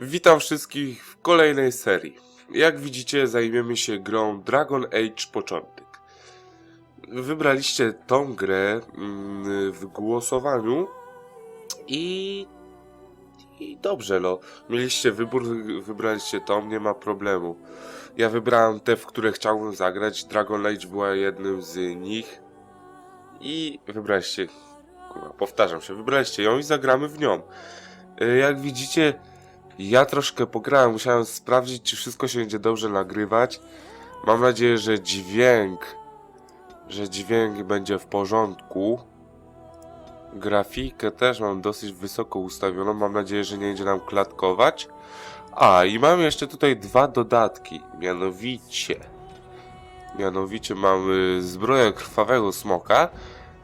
Witam wszystkich w kolejnej serii. Jak widzicie, zajmiemy się grą Dragon Age Początek. Wybraliście tą grę mm, w głosowaniu i, i dobrze, no. Mieliście wybór, wybraliście tą, nie ma problemu. Ja wybrałem te, w które chciałbym zagrać. Dragon Age była jednym z nich i wybraliście, kurwa, powtarzam się, wybraliście ją i zagramy w nią. Y, Jak widzicie, ja troszkę pograłem, musiałem sprawdzić, czy wszystko się będzie dobrze nagrywać. Mam nadzieję, że dźwięk, że dźwięk będzie w porządku. Grafikę też mam dosyć wysoko ustawioną, mam nadzieję, że nie będzie nam klatkować. A, i mam jeszcze tutaj dwa dodatki, mianowicie... Mianowicie mamy zbroję krwawego smoka.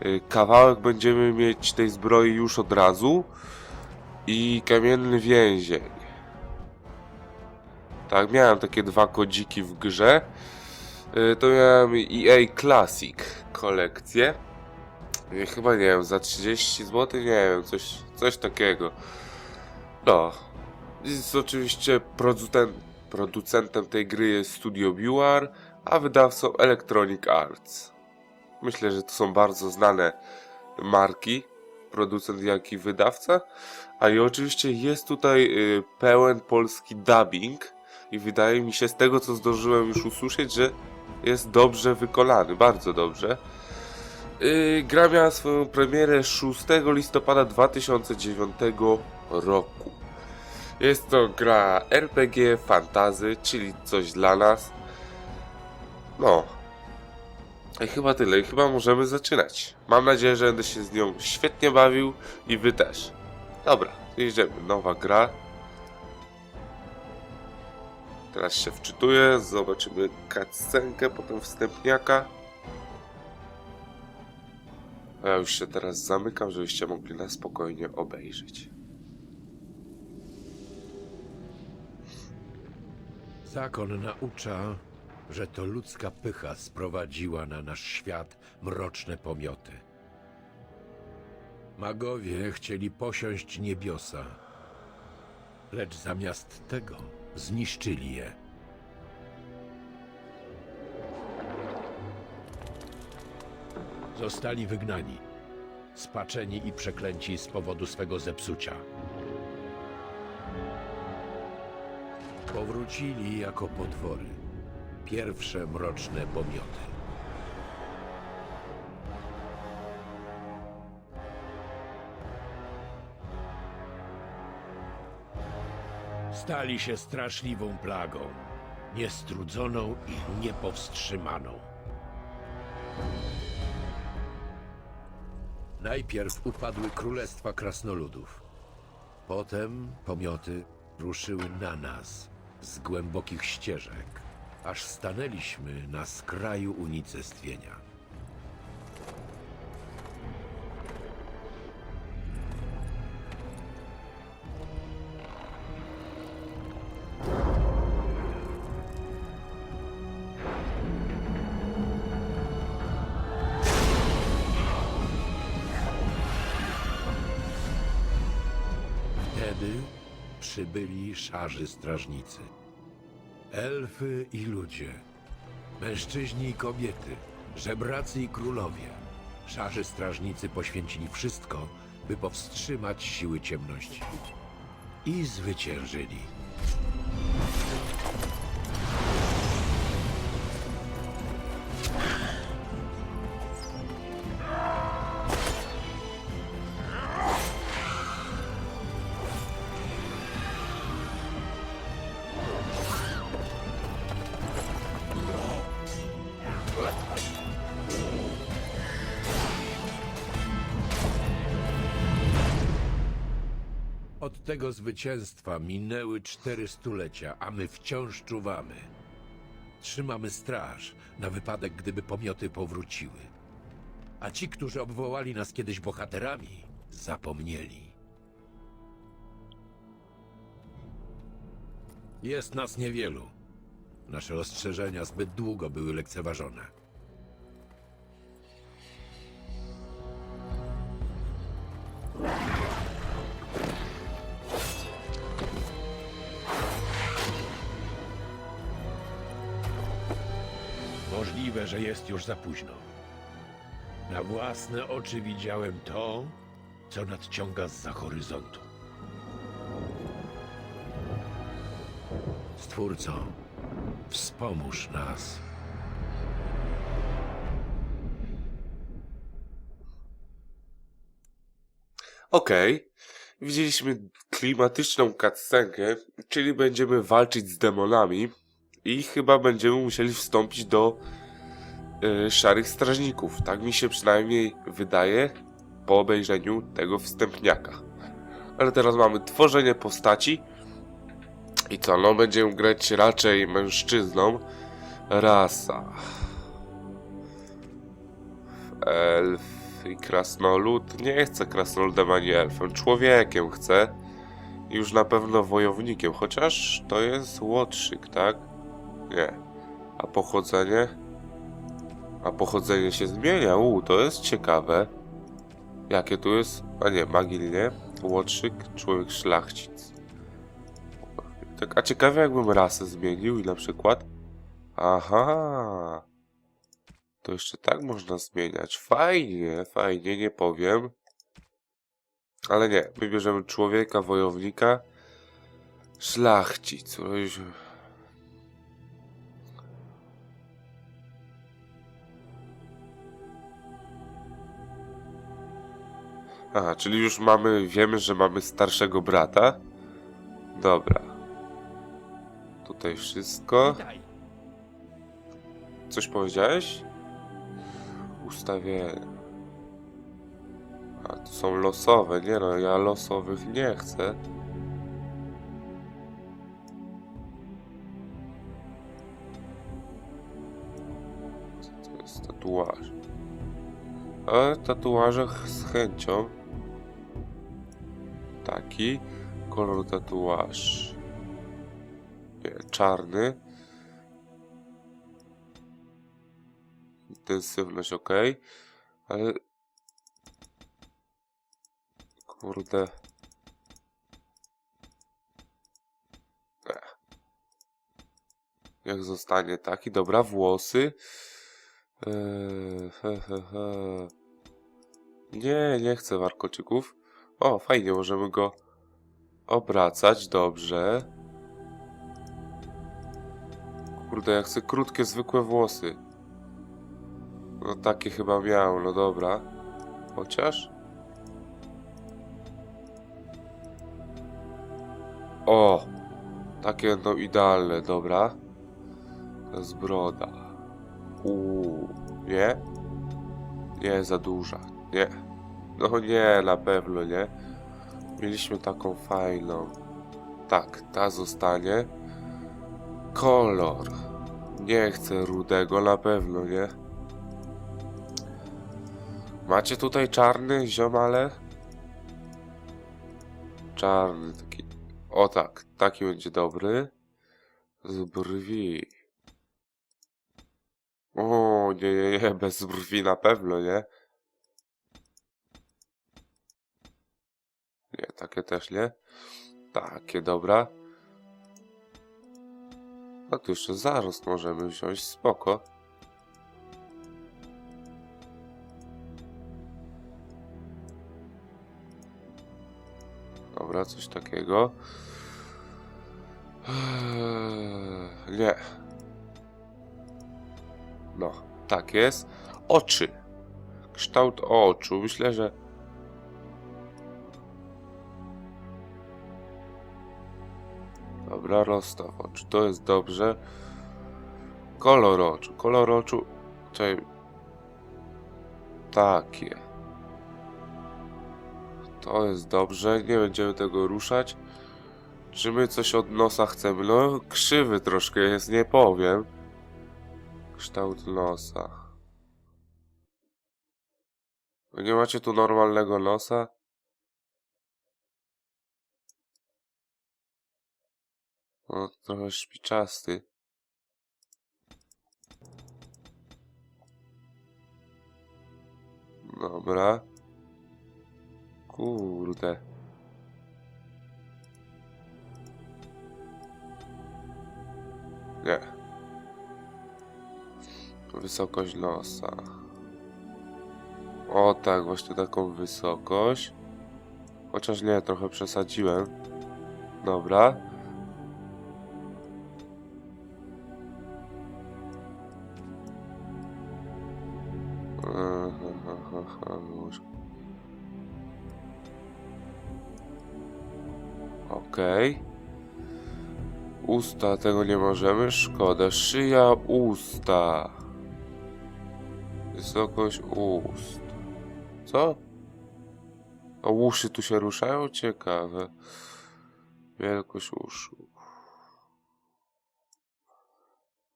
Y, Kawałek będziemy mieć tej zbroi już od razu. I kamienny więzień. Tak, miałem takie dwa kodziki w grze. Y, To miałem EA Classic kolekcję. Y, Chyba nie wiem, za 30 zł, nie wiem, coś, coś takiego. No. Jest oczywiście producent, producentem tej gry jest Studio Buar, a wydawcą Electronic Arts. Myślę, że to są bardzo znane marki, producent jak i wydawca. A i oczywiście jest tutaj y, pełen polski dubbing i wydaje mi się z tego co zdążyłem już usłyszeć, że jest dobrze wykonany, bardzo dobrze. Y, gra miała swoją premierę 6 listopada 2009 roku. Jest to gra RPG fantazy, czyli coś dla nas. No. I chyba tyle, i chyba możemy zaczynać. Mam nadzieję, że będę się z nią świetnie bawił i wy też. Dobra, jedziemy. Nowa gra. Teraz się wczytuję, zobaczymy cutscenkę, potem wstępniaka. A ja już się teraz zamykam, żebyście mogli na spokojnie obejrzeć. Zakon naucza, że to ludzka pycha sprowadziła na nasz świat mroczne pomioty. Magowie chcieli posiąść niebiosa, lecz zamiast tego zniszczyli je. Zostali wygnani, spaczeni i przeklęci z powodu swego zepsucia. Powrócili jako potwory. Pierwsze mroczne pomioty. Stali się straszliwą plagą, niestrudzoną i niepowstrzymaną. Najpierw upadły królestwa krasnoludów. Potem pomioty ruszyły na nas z głębokich ścieżek, aż stanęliśmy na skraju unicestwienia. Przybyli szarzy strażnicy. Elfy i ludzie, mężczyźni i kobiety, żebracy i królowie. Szarzy strażnicy poświęcili wszystko, by powstrzymać siły ciemności. I zwyciężyli. Tego zwycięstwa minęły cztery stulecia, a my wciąż czuwamy. Trzymamy straż na wypadek, gdyby pomioty powróciły. A ci, którzy obwołali nas kiedyś bohaterami, zapomnieli. Jest nas niewielu. Nasze ostrzeżenia zbyt długo były lekceważone. Że jest już za późno. Na własne oczy widziałem to, co nadciąga z za horyzontu. Stwórco, wspomóż nas. Okej. Widzieliśmy klimatyczną cutscenkę, czyli będziemy walczyć z demonami i chyba będziemy musieli wstąpić do y, szarych strażników. Tak mi się przynajmniej wydaje po obejrzeniu tego wstępniaka. Ale teraz mamy tworzenie postaci. I co, no będziemy grać raczej mężczyzną. Rasa. Elf i krasnolud. Nie chcę krasnoludem ani elfem. Człowiekiem chcę. Już na pewno wojownikiem. Chociaż to jest łotrzyk, tak? Nie. A pochodzenie? A pochodzenie się zmienia. U, to jest ciekawe. Jakie tu jest? A nie, Magil, nie? Łotrzyk, człowiek szlachcic. Tak, a ciekawe jakbym rasę zmienił i na przykład... Aha. To jeszcze tak można zmieniać. Fajnie, fajnie, nie powiem. Ale nie, wybierzemy człowieka, wojownika, szlachcic. Aha, czyli już mamy, wiemy, że mamy starszego brata. Dobra. Tutaj wszystko. Coś powiedziałeś? Ustawienie. A to są losowe. Nie no, ja losowych nie chcę. Co to jest tatuaż? A tatuaże ch- z chęcią. Taki. Kolor tatuaż. Czarny. Intensywność ok, ale kurde. Jak zostanie taki, dobra, włosy. Eee, he, he, he. Nie, nie chcę warkoczyków. O, fajnie, możemy go obracać, dobrze. Kurde, ja chcę krótkie, zwykłe włosy. No takie chyba miał, no dobra. Chociaż? O! Takie no idealne, dobra. To jest broda. Uuu, nie? Nie, za duża, nie. No nie, na pewno nie. Mieliśmy taką fajną. Tak, ta zostanie. Kolor. Nie chcę rudego, na pewno nie. Macie tutaj czarny ziomale? Czarny taki. O tak, taki będzie dobry. Z brwi. O, nie, nie, nie, bez brwi na pewno, nie? Takie też nie. Takie, dobra. A tu jeszcze zarost możemy wziąć, spoko. Dobra, coś takiego. Eee, Nie. No, tak jest. Oczy. Kształt oczu. Myślę, że. Dobra, rozstaw oczu. To jest dobrze. Kolor oczu. Kolor oczu. Czekaj. Takie. To jest dobrze, nie będziemy tego ruszać. Czy my coś od nosa chcemy? No, krzywy troszkę jest, nie powiem. Kształt nosa. No Nie macie tu normalnego nosa? No, trochę szpiczasty. Dobra. Kurde. Nie. Wysokość nosa. O tak, właśnie taką wysokość. Chociaż nie, trochę przesadziłem. Dobra. Okej. Usta, tego nie możemy, szkoda. Szyja, usta. Wysokość ust. Co? A uszy tu się ruszają? Ciekawe. Wielkość uszu.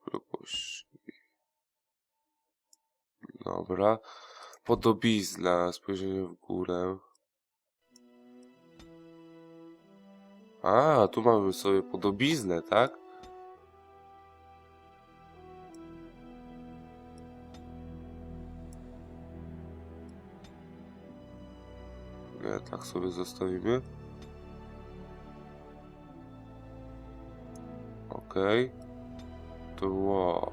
Wielkość. Dobra. Podobizna. Spojrzenie w górę. A, tu mamy sobie podobiznę, tak? Nie, tak sobie zostawimy. Okej. To było...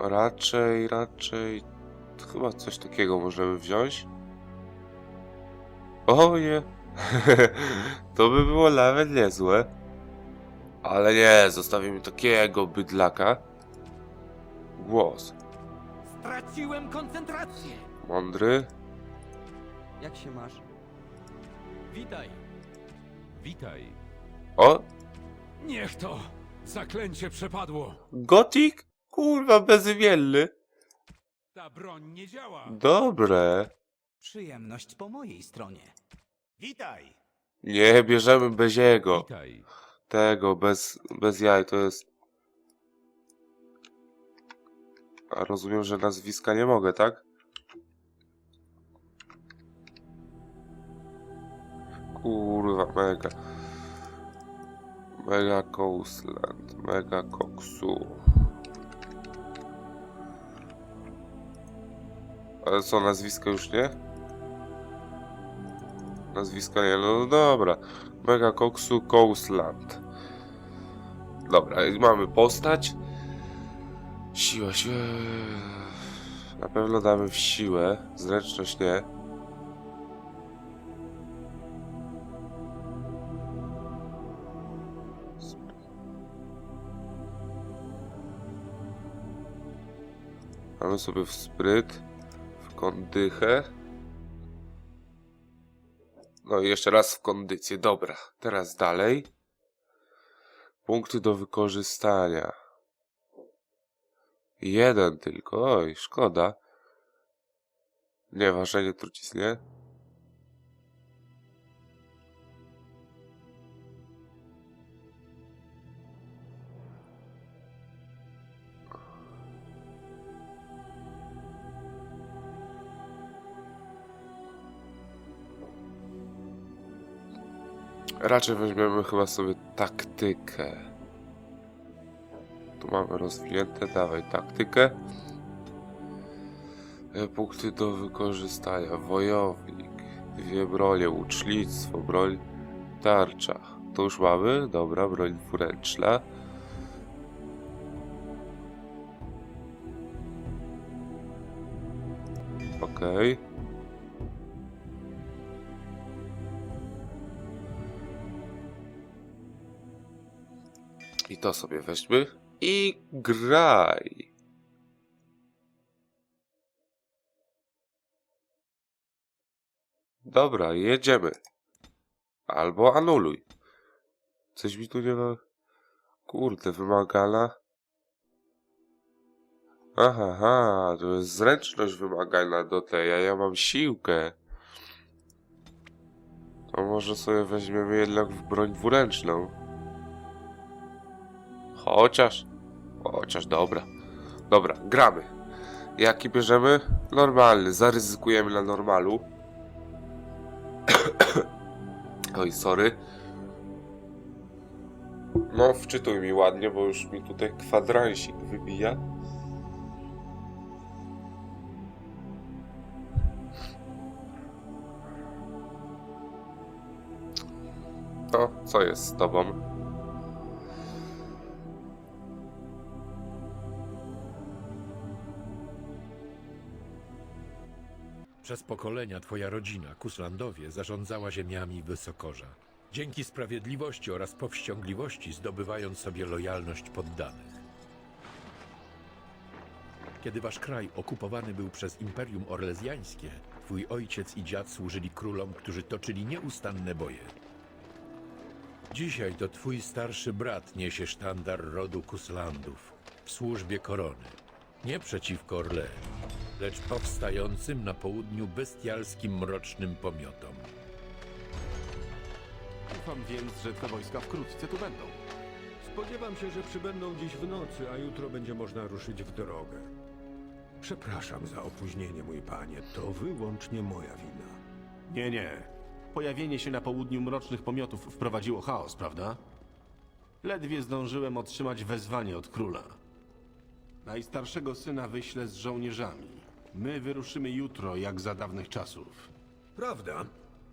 Raczej, raczej... Chyba coś takiego możemy wziąć. O nie! to by było nawet niezłe. Ale nie, zostawimy takiego bydlaka. Głos. Straciłem koncentrację! Mądry. Jak się masz? Witaj. Witaj. O! Niech to zaklęcie przepadło. Gotik? Kurwa, bezimienny. Ta broń nie działa. Dobre. Przyjemność po mojej stronie. Witaj. Nie, bierzemy bez jego. Witaj. Tego, bez, bez jaj, to jest... A rozumiem, że nazwiska nie mogę, tak? Kurwa, mega. Mega Coastland, mega koksu. Ale co, nazwiska już nie? Nazwiska nie, no dobra. Mega koksu Coastland. Dobra, mamy postać. Siła, siła. Na pewno damy w siłę. Zręczność nie. Mamy sobie w spryt, w kondychę. No i jeszcze raz w kondycję. Dobra, teraz dalej. Punkty do wykorzystania. Jeden tylko. Oj, szkoda. Nie, ważenie trucizny. Raczej weźmiemy chyba sobie taktykę. Tu mamy rozwinięte, dawaj taktykę. E, Punkty do wykorzystania. Wojownik. Dwie bronie. Łucznictwo. Broń tarcza. To już mamy? Dobra, broń dwuręczna. Okej. I to sobie weźmy. I graj. Dobra, jedziemy. Albo anuluj. Coś mi tu nie ma... Kurde, wymagana. Aha, aha, to jest zręczność wymagana do tej, a ja mam siłkę. To może sobie weźmiemy jednak w broń dwuręczną. Chociaż. Chociaż dobra. Dobra, gramy. Jaki bierzemy? Normalny. Zaryzykujemy na normalu. Oj, sorry. No, wczytuj mi ładnie, bo już mi tutaj kwadransik wybija. No, co jest z tobą? Przez pokolenia twoja rodzina, Kuslandowie, zarządzała ziemiami Wysokorza. Dzięki sprawiedliwości oraz powściągliwości zdobywając sobie lojalność poddanych. Kiedy wasz kraj okupowany był przez Imperium Orlezjańskie, twój ojciec i dziad służyli królom, którzy toczyli nieustanne boje. Dzisiaj to twój starszy brat niesie sztandar rodu Kuslandów w służbie korony. Nie przeciwko Orle, lecz powstającym na południu bestialskim mrocznym pomiotom. Ufam więc, że te wojska wkrótce tu będą. Spodziewam się, że przybędą dziś w nocy, a jutro będzie można ruszyć w drogę. Przepraszam za opóźnienie, mój panie. To wyłącznie moja wina. Nie, nie. Pojawienie się na południu mrocznych pomiotów wprowadziło chaos, prawda? Ledwie zdążyłem otrzymać wezwanie od króla. Najstarszego syna wyślę z żołnierzami. My wyruszymy jutro, jak za dawnych czasów. Prawda?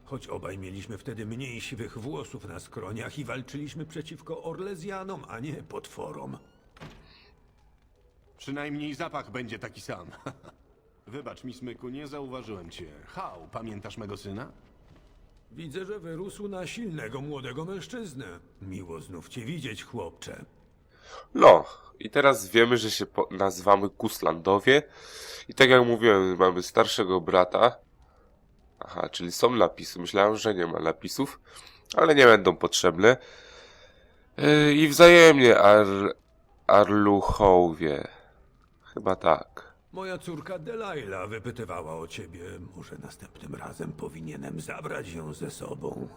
Choć obaj mieliśmy wtedy mniej siwych włosów na skroniach i walczyliśmy przeciwko Orlezjanom, a nie potworom. Przynajmniej zapach będzie taki sam. Wybacz mi, Smyku, nie zauważyłem cię. Hał, pamiętasz mego syna? Widzę, że wyrósł na silnego młodego mężczyznę. Miło znów cię widzieć, chłopcze. No, i teraz wiemy, że się nazywamy Kuslandowie. I tak jak mówiłem, mamy starszego brata. Aha, czyli są napisy. Myślałem, że nie ma napisów, ale nie będą potrzebne. Yy, I wzajemnie Ar Arluchowie. Chyba tak. Moja córka Delilah wypytywała o ciebie. Może następnym razem powinienem zabrać ją ze sobą.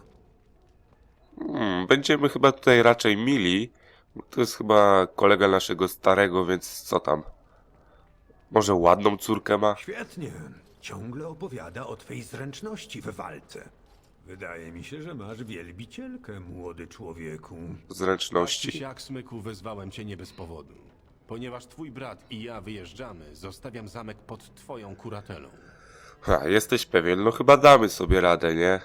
Hmm, będziemy chyba tutaj raczej mili. To jest chyba kolega naszego starego, więc co tam? Może ładną córkę ma? Świetnie. Ciągle opowiada o twej zręczności w walce. Wydaje mi się, że masz wielbicielkę, młody człowieku. Zręczności. siak, Smyku, wezwałem cię nie bez powodu. Ponieważ twój brat i ja wyjeżdżamy, zostawiam zamek pod twoją kuratelą. Ha, jesteś pewien? No chyba damy sobie radę, nie?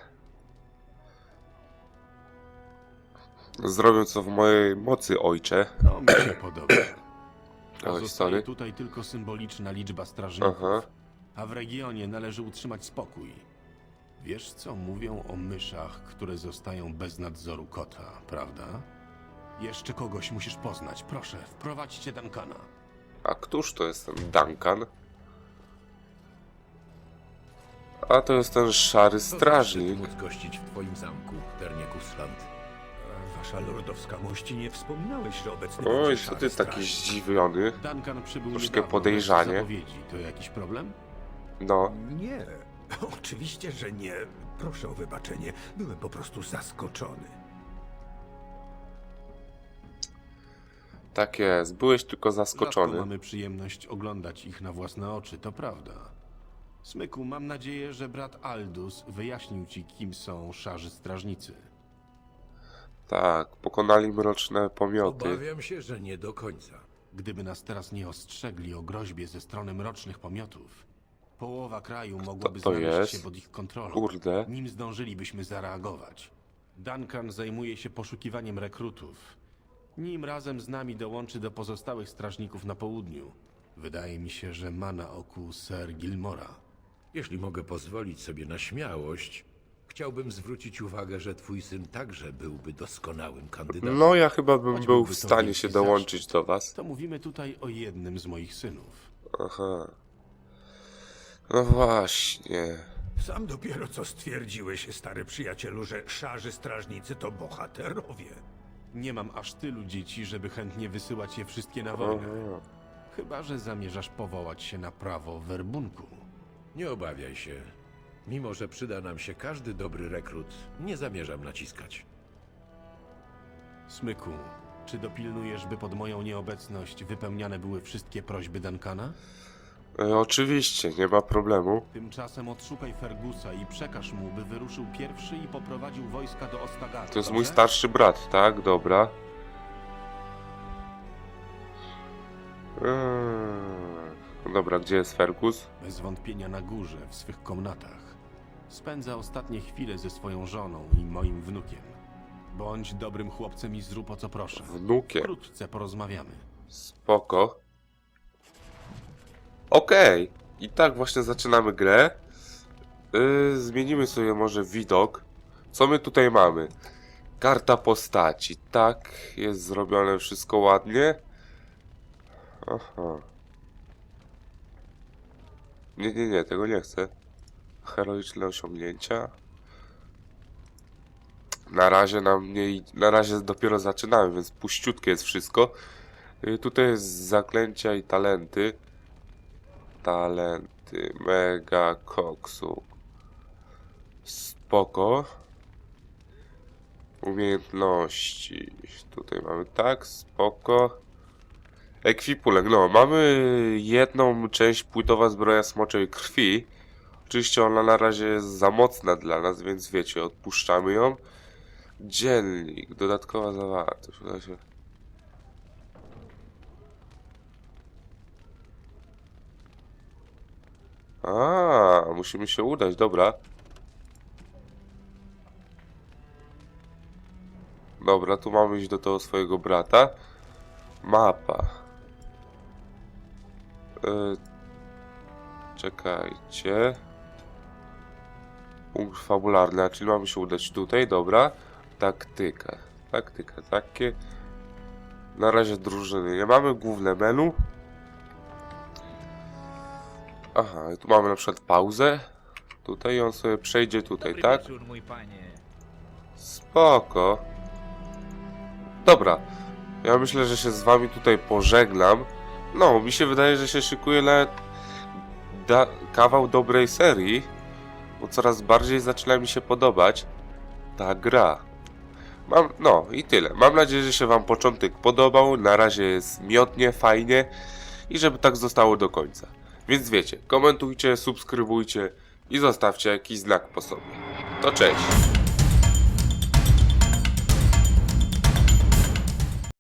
Zrobię co w mojej mocy, ojcze. To mi się podoba. Pozostaje sorry. tutaj tylko symboliczna liczba strażników, Aha. a w regionie należy utrzymać spokój. Wiesz, co mówią o myszach, które zostają bez nadzoru kota, prawda? Jeszcze kogoś musisz poznać. Proszę, wprowadźcie Duncana. A któż to jest ten Duncan? A to jest ten szary strażnik. móc gościć w twoim zamku, Ternie Kusland. Wasza lordowska mość nie wspominałeś, że obecny Oj, co ty szary taki zdziwiony? Duncan przybył Troszkę niedawno, podejrzanie. bez zapowiedzi. To jakiś problem? No, Nie, oczywiście, że nie. Proszę o wybaczenie. Byłem po prostu zaskoczony. tak jest. Byłeś tylko Rzadko zaskoczony. mamy przyjemność oglądać ich na własne oczy, to prawda. Smyku, mam nadzieję, że brat Aldus wyjaśnił ci, kim są szarzy strażnicy. Tak, pokonali mroczne pomioty. Obawiam się, że nie do końca. Gdyby nas teraz nie ostrzegli o groźbie ze strony mrocznych pomiotów, połowa kraju mogłaby to znaleźć jest? się pod ich kontrolą. Kurde. Nim zdążylibyśmy zareagować. Duncan zajmuje się poszukiwaniem rekrutów. Nim razem z nami dołączy do pozostałych strażników na południu. Wydaje mi się, że ma na oku Sir Gilmora. Jeśli mogę pozwolić sobie na śmiałość, chciałbym zwrócić uwagę, że twój syn także byłby doskonałym kandydatem. No, ja chyba bym Choć był w to stanie się zaszczyt. dołączyć do was. To mówimy tutaj o jednym z moich synów. Aha. No właśnie. Sam dopiero co stwierdziłeś, stary przyjacielu, że szarzy strażnicy to bohaterowie. Nie mam aż tylu dzieci, żeby chętnie wysyłać je wszystkie na wojnę. Aha. Chyba, że zamierzasz powołać się na prawo werbunku. Nie obawiaj się. Mimo, że przyda nam się każdy dobry rekrut, nie zamierzam naciskać. Smyku, czy dopilnujesz, by pod moją nieobecność wypełniane były wszystkie prośby Duncana? E, oczywiście, nie ma problemu. Tymczasem odszukaj Fergusa i przekaż mu, by wyruszył pierwszy i poprowadził wojska do Ostagaru. To jest mój dobrze? starszy brat, tak? Dobra. Eee, Dobra, gdzie jest Fergus? Bez wątpienia na górze, w swych komnatach. Spędza ostatnie chwile ze swoją żoną i moim wnukiem. Bądź dobrym chłopcem i zrób o co proszę. Wnukiem. Wkrótce porozmawiamy. Spoko. Okej. I tak właśnie zaczynamy grę. Yy, zmienimy sobie może widok. Co my tutaj mamy? Karta postaci. Tak, jest zrobione wszystko ładnie. Aha. Nie, nie, nie, tego nie chcę. Heroiczne osiągnięcia. Na razie nam nie... Na razie dopiero zaczynamy, więc puściutkie jest wszystko. Y, Tutaj jest zaklęcia i talenty. Talenty. Mega koksu. Spoko. Umiejętności. Tutaj mamy tak, spoko. Ekwipunek. No, mamy jedną część płytowa zbroja smoczej krwi. Oczywiście ona na razie jest za mocna dla nas, więc wiecie, odpuszczamy ją. Dziennik, dodatkowa zawartość. Uda się. A, musimy się udać, dobra. Dobra, tu mamy iść do tego swojego brata. Mapa. Yy, czekajcie. Punkt fabularny, czyli mamy się udać tutaj, dobra. Taktyka. Taktyka, takie. Na razie drużyny. Nie mamy główne menu. Aha, tu mamy na przykład pauzę. Tutaj i on sobie przejdzie tutaj, Dobry tak? wieczór, mój panie. Spoko. Dobra. Ja myślę, że się z wami tutaj pożegnam. No, mi się wydaje, że się szykuje nawet kawał dobrej serii, bo coraz bardziej zaczyna mi się podobać ta gra. Mam, no i tyle. Mam nadzieję, że się wam początek podobał. Na razie jest miodnie, fajnie i żeby tak zostało do końca. Więc wiecie, komentujcie, subskrybujcie i zostawcie jakiś znak po sobie. To cześć!